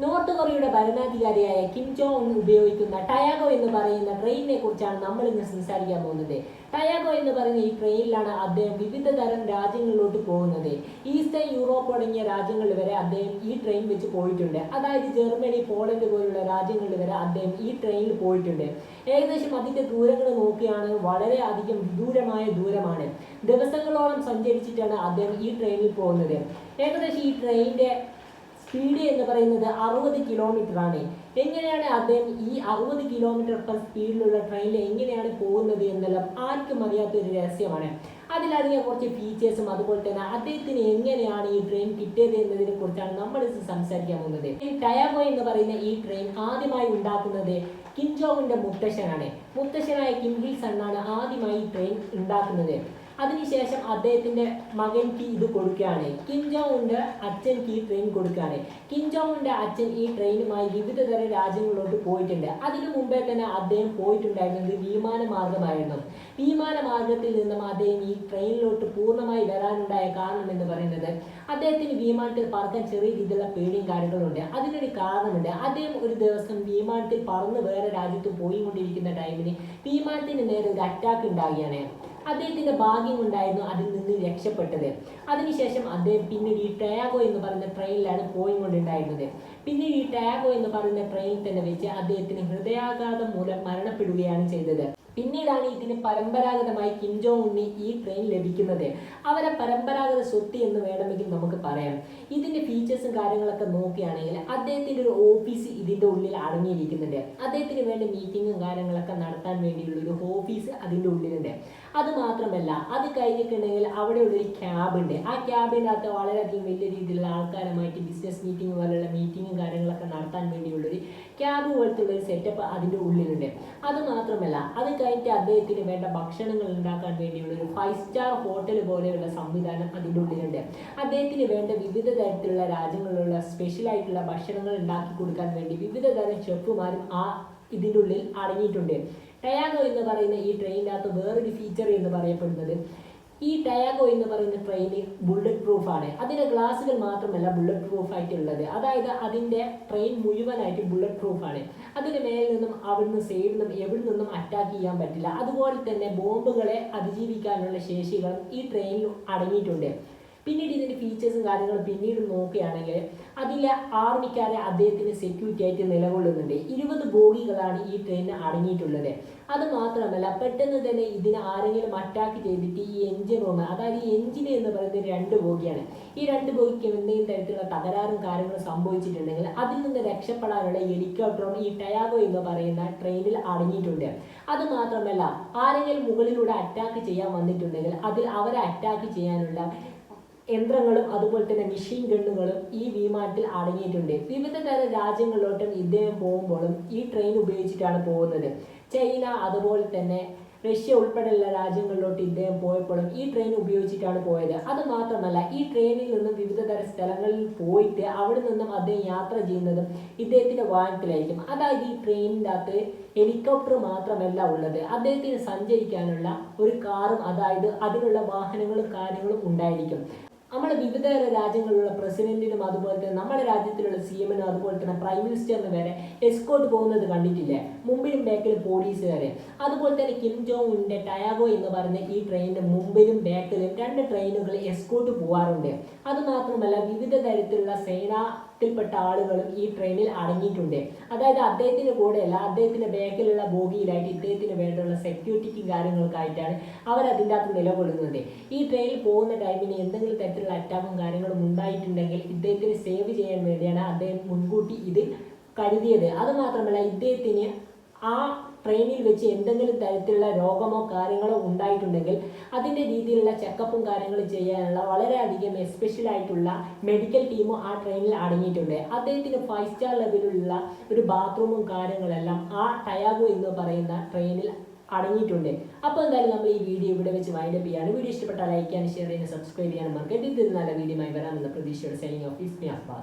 North കൊറിയയുടെ ഭരണാധികാരിയായ Kim ജോ ഉൻ ഉപയോഗിക്കുന്ന ടയാഗോ എന്ന് പറയുന്ന ട്രെയിനിനെ കുറിച്ചാണ് നമ്മൾ ഇന്ന് സംസാരിക്കാൻ പോകുന്നത്. ടയാഗോ എന്ന് പറയുന്ന ഈ ട്രെയിനിലാണ് അദ്ദേഹം വിവിധ തരം രാജ്യങ്ങളിലോട്ട് പോകുന്നത്. ഈസ്റ്റേൺ യൂറോപ്പ് തുടങ്ങിയ രാജ്യങ്ങളിൽ വരെ അദ്ദേഹം ഈ ട്രെയിൻ വെച്ച് പോയിട്ടുണ്ട്. അതായത് ജർമ്മനി പോളണ്ട് പോലുള്ള രാജ്യങ്ങളിൽ വരെ അദ്ദേഹം ഈ ട്രെയിനിൽ പോയിട്ടുണ്ട്. ഏകദേശം അതിന്റെ ദൂരങ്ങൾ നോക്കിയാണ് വളരെ അധികം വിദൂരമായ ദൂരമാണ്. ദിവസങ്ങളോളം സഞ്ചരിച്ചിട്ടാണ് അദ്ദേഹം ഈ ട്രെയിനിൽ പോകുന്നത്. ഏകദേശം ഈ ട്രെയിനിന്റെ സ്പീഡ് എന്ന് പറയുന്നത് അറുപത് കിലോമീറ്റർ ആണ്. എങ്ങനെയാണ് അദ്ദേഹം ഈ അറുപത് കിലോമീറ്റർ പെർ സ്പീഡിലുള്ള ട്രെയിനിൽ എങ്ങനെയാണ് പോകുന്നത് എന്നെല്ലാം ആർക്കും അറിയാത്ത ഒരു രഹസ്യമാണ്. അതിലധികം കുറച്ച് ഫീച്ചേഴ്സും അതുപോലെ തന്നെ അദ്ദേഹത്തിന് എങ്ങനെയാണ് ഈ ട്രെയിൻ കിട്ടിയത് എന്നതിനെ കുറിച്ചാണ് നമ്മൾ സംസാരിക്കാൻ പോകുന്നത്. ഈ ടയാഗോ എന്ന് പറയുന്ന ഈ ട്രെയിൻ ആദ്യമായി ഉണ്ടാക്കുന്നത് കിംജോവിന്റെ മുത്തശ്ശനാണ്. മുത്തശ്ശനായ കിം ഹിൽ സണ്ണാണ് ആദ്യമായി ഈ ട്രെയിൻ ഉണ്ടാക്കുന്നത്. അതിനുശേഷം അദ്ദേഹത്തിന്റെ മകൻക്ക് ഇത് കൊടുക്കുകയാണ്. കിം അച്ഛൻ ഈ ട്രെയിൻ കൊടുക്കുകയാണ്. കിം അച്ഛൻ ഈ ട്രെയിനുമായി വിവിധ തരം രാജ്യങ്ങളിലോട്ട് പോയിട്ടുണ്ട്. അതിനു മുമ്പേ തന്നെ അദ്ദേഹം പോയിട്ടുണ്ടായിരുന്നത് വിമാന മാർഗമായിരുന്നു. വിമാന മാർഗത്തിൽ നിന്നും അദ്ദേഹം ഈ ട്രെയിനിലോട്ട് പൂർണമായി വരാനുണ്ടായ കാരണം എന്ന് പറയുന്നത് അദ്ദേഹത്തിന് വിമാനത്തിൽ പറക്കാൻ ചെറിയ രീതിയിലുള്ള പേടിയും കാര്യങ്ങളുണ്ട് അതിനൊരു കാരണമുണ്ട്. അദ്ദേഹം ഒരു ദിവസം വിമാനത്തിൽ പറന്ന് വേറെ രാജ്യത്ത് പോയിക്കൊണ്ടിരിക്കുന്ന ടൈമിന് വിമാനത്തിന് നേരെ ഒരു അറ്റാക്ക് ഉണ്ടാകുകയാണ് അദ്ദേഹത്തിന്റെ ഭാഗ്യം കൊണ്ടായിരുന്നു അതിൽ നിന്ന് രക്ഷപ്പെട്ടത്. അതിനുശേഷം അദ്ദേഹം പിന്നീട് ഈ ടയാഗോ എന്ന് പറയുന്ന ട്രെയിനിലാണ് പോയിക്കൊണ്ടുണ്ടായിരുന്നത് പിന്നീട് ഈ ടയാഗോ എന്ന് പറയുന്ന ട്രെയിനിൽ തന്നെ വെച്ച് അദ്ദേഹത്തിന് ഹൃദയാഘാതം മൂലം മരണപ്പെടുകയാണ് ചെയ്തത്. പിന്നീടാണ് ഇതിന് പരമ്പരാഗതമായി കിഞ്ചോ ഉണ്ണി ഈ ട്രെയിൻ ലഭിക്കുന്നത്. അവരെ പരമ്പരാഗത സ്വത്ത് എന്ന് വേണമെങ്കിൽ നമുക്ക് പറയാം. ഇതിന്റെ ഫീച്ചേഴ്സും കാര്യങ്ങളൊക്കെ നോക്കുകയാണെങ്കിൽ അദ്ദേഹത്തിന്റെ ഒരു ഓഫീസ് ഇതിന്റെ ഉള്ളിൽ അടങ്ങിയിരിക്കുന്നുണ്ട്. അദ്ദേഹത്തിന് വേണ്ടി മീറ്റിങ്ങും കാര്യങ്ങളൊക്കെ നടത്താൻ വേണ്ടിയുള്ള ഒരു ഓഫീസ് അതിന്റെ ഉള്ളിലുണ്ട്. അത് മാത്രമല്ല അത് കഴിഞ്ഞിട്ടുണ്ടെങ്കിൽ അവിടെ ഒരു ക്യാബ് ഉണ്ട്. ആ ക്യാബിനകത്ത് വളരെയധികം വലിയ രീതിയിലുള്ള ആൾക്കാരുമായിട്ട് ബിസിനസ് മീറ്റിംഗ് പോലെയുള്ള മീറ്റിങ്ങും കാര്യങ്ങളൊക്കെ നടത്താൻ വേണ്ടിയുള്ളൊരു ക്യാബ് പോലത്തെ ഒരു സെറ്റപ്പ് അതിന്റെ ഉള്ളിലുണ്ട്. അത് മാത്രമല്ല അത് കഴിഞ്ഞിട്ട് അദ്ദേഹത്തിന് വേണ്ട ഭക്ഷണങ്ങൾ ഉണ്ടാക്കാൻ വേണ്ടിയുള്ള ഒരു ഫൈവ് സ്റ്റാർ ഹോട്ടൽ പോലെയുള്ള സംവിധാനം അതിന്റെ ഉള്ളിലുണ്ട് അദ്ദേഹത്തിന് വേണ്ട വിവിധ തരത്തിലുള്ള രാജ്യങ്ങളിലുള്ള സ്പെഷ്യൽ ആയിട്ടുള്ള ഭക്ഷണങ്ങൾ ഉണ്ടാക്കി കൊടുക്കാൻ വേണ്ടി വിവിധ തരം ഷെഫുമാരും ആ ഇതിന്റെ ഉള്ളിൽ അടങ്ങിയിട്ടുണ്ട്. ടയാഗോ എന്ന് പറയുന്ന ഈ ട്രെയിനിനകത്ത് വേറൊരു ഫീച്ചർ എന്ന് പറയപ്പെടുന്നത് ഈ ടയാഗോ എന്ന് പറയുന്ന ട്രെയിൻ ബുള്ളറ്റ് പ്രൂഫ് ആണ്. ഗ്ലാസ്സുകൾ ഗ്ലാസുകൾ മാത്രമല്ല ബുള്ളറ്റ് പ്രൂഫ് ആയിട്ടുള്ളത്. അതായത് അതിന്റെ ട്രെയിൻ മുഴുവനായിട്ട് ബുള്ളറ്റ് പ്രൂഫ് ആണ്. അതിന് മേലിൽ നിന്നും അവിടുന്ന് സൈഡിൽ നിന്നും എവിടെ നിന്നും അറ്റാക്ക് ചെയ്യാൻ പറ്റില്ല. അതുപോലെ തന്നെ ബോംബുകളെ അതിജീവിക്കാനുള്ള ശേഷികളും ഈ ട്രെയിനിൽ അടങ്ങിയിട്ടുണ്ട്. പിന്നീട് ഇതിന്റെ ഫീച്ചേഴ്സും കാര്യങ്ങളും പിന്നീട് നോക്കുകയാണെങ്കിൽ അതിൽ ആർമിക്കാരെ അദ്ദേഹത്തിന് സെക്യൂരിറ്റി ആയിട്ട് നിലകൊള്ളുന്നുണ്ട്. ഇരുപത് ബോഗികളാണ് ഈ ട്രെയിനിന് അടങ്ങിയിട്ടുള്ളത്. അത് മാത്രമല്ല പെട്ടെന്ന് തന്നെ ഇതിനെ ആരെങ്കിലും അറ്റാക്ക് ചെയ്തിട്ട് ഈ എഞ്ചിൻ റൂം അതായത് ഈ എഞ്ചിൻ എന്ന് പറയുന്നത് രണ്ട് ബോഗിയാണ്. ഈ രണ്ട് ബോഗിക്ക് എന്തെങ്കിലും തരത്തിലുള്ള തകരാറും കാര്യങ്ങളും സംഭവിച്ചിട്ടുണ്ടെങ്കിൽ അതിൽ നിന്ന് രക്ഷപ്പെടാനുള്ള ഹെലികോപ്റ്ററും ഈ ടയാഗോ എന്ന് പറയുന്ന ട്രെയിനിൽ അടങ്ങിയിട്ടുണ്ട്. അത് മാത്രമല്ല ആരെങ്കിലും മുകളിലൂടെ അറ്റാക്ക് ചെയ്യാൻ വന്നിട്ടുണ്ടെങ്കിൽ അതിൽ അവരെ അറ്റാക്ക് ചെയ്യാനുള്ള യന്ത്രങ്ങളും അതുപോലെ തന്നെ മെഷീൻ ഗണ്ണുകളും ഈ വിമാനത്തിൽ അടങ്ങിയിട്ടുണ്ട്. വിവിധ തരം രാജ്യങ്ങളിലോട്ടും ഇദ്ദേഹം പോകുമ്പോഴും ഈ ട്രെയിൻ ഉപയോഗിച്ചിട്ടാണ് പോകുന്നത്. ചൈന അതുപോലെ തന്നെ റഷ്യ ഉൾപ്പെടെയുള്ള രാജ്യങ്ങളിലോട്ട് ഇദ്ദേഹം പോയപ്പോഴും ഈ ട്രെയിൻ ഉപയോഗിച്ചിട്ടാണ് പോയത്. അത് മാത്രമല്ല ഈ ട്രെയിനിൽ നിന്നും വിവിധ തരം സ്ഥലങ്ങളിൽ പോയിട്ട് അവിടെ നിന്നും അദ്ദേഹം യാത്ര ചെയ്യുന്നതും ഇദ്ദേഹത്തിന്റെ വാഹനത്തിലായിരിക്കും. അതായത് ഈ ട്രെയിനിന്റെ അകത്ത് ഹെലികോപ്റ്റർ മാത്രമല്ല ഉള്ളത്. അദ്ദേഹത്തിന് സഞ്ചരിക്കാനുള്ള ഒരു കാറും അതായത് അതിനുള്ള വാഹനങ്ങളും കാര്യങ്ങളും ഉണ്ടായിരിക്കും. നമ്മുടെ വിവിധ രാജ്യങ്ങളിലുള്ള പ്രസിഡന്റിനും അതുപോലെ തന്നെ നമ്മുടെ രാജ്യത്തിലുള്ള സി എമ്മിനും അതുപോലെ തന്നെ പ്രൈം മിനിസ്റ്ററിന് വരെ എസ്കോട്ട് പോകുന്നത് കണ്ടിട്ടില്ലേ? മുമ്പിലും ബാക്കിലും പോലീസുകാരെ. അതുപോലെ തന്നെ കിം ജോങ് ഉണ്ട് ടയാഗോ എന്ന് പറയുന്ന ഈ ട്രെയിനിന്റെ മുമ്പിലും ബാക്കിലും രണ്ട് ട്രെയിനുകൾ എസ്കോട്ട് പോകാറുണ്ട് അത് മാത്രമല്ല വിവിധ തരത്തിലുള്ള സേനാത്തിൽപ്പെട്ട ആളുകളും ഈ ട്രെയിനിൽ അടങ്ങിയിട്ടുണ്ട്. അതായത് അദ്ദേഹത്തിന്റെ കൂടെയല്ല അദ്ദേഹത്തിന്റെ ബാക്കിലുള്ള ബോഗിയിലായിട്ട് ഇദ്ദേഹത്തിന് വേണ്ടിയുള്ള സെക്യൂരിറ്റിക്കും കാര്യങ്ങൾക്കായിട്ടാണ് അവർ അതിന്റെ അകത്ത് നിലകൊള്ളുന്നത്. ഈ ട്രെയിനിൽ പോകുന്ന ടൈമിന് എന്തെങ്കിലും തരത്തിലുള്ള അറ്റാക്കും കാര്യങ്ങളും ഉണ്ടായിട്ടുണ്ടെങ്കിൽ ഇദ്ദേഹത്തിന് സേവ് ചെയ്യാൻ വേണ്ടിയാണ് അദ്ദേഹം മുൻകൂട്ടി ഇത് കരുതിയത്. അത് മാത്രമല്ല ഇദ്ദേഹത്തിന് ആ ട്രെയിനിൽ വെച്ച് എന്തെങ്കിലും തരത്തിലുള്ള രോഗമോ കാര്യങ്ങളോ ഉണ്ടായിട്ടുണ്ടെങ്കിൽ അതിന്റെ രീതിയിലുള്ള ചെക്കപ്പും കാര്യങ്ങളും ചെയ്യാനുള്ള വളരെയധികം എസ്പെഷ്യൽ ആയിട്ടുള്ള മെഡിക്കൽ ടീമും ആ ട്രെയിനിൽ അടങ്ങിയിട്ടുണ്ട്. അദ്ദേഹത്തിന് ഫൈവ് സ്റ്റാർ ലെവലിലുള്ള ഒരു ബാത്റൂമും കാര്യങ്ങളെല്ലാം ആ ടയാഗോ എന്ന് പറയുന്ന ട്രെയിനിൽ അടങ്ങിയിട്ടുണ്ട്. അപ്പോൾ എന്തായാലും നമ്മൾ ഈ വീഡിയോ ഇവിടെ വെച്ച് വൈൻഡ് അപ്പ് ചെയ്യാണ്. വീഡിയോ ഇഷ്ടപ്പെട്ടാൽ ലൈക്ക് ചെയ്യാൻ ഷെയർ ചെയ്യാൻ സബ്സ്ക്രൈബ് ചെയ്യാനും മറക്കരുത്. ഇത് നല്ല വീഡിയോ ആയി വരാമെന്ന പ്രതീക്ഷയുടെ സൈനിങ് ഓഫ് ഇഫ്മി അഫ്ബാർ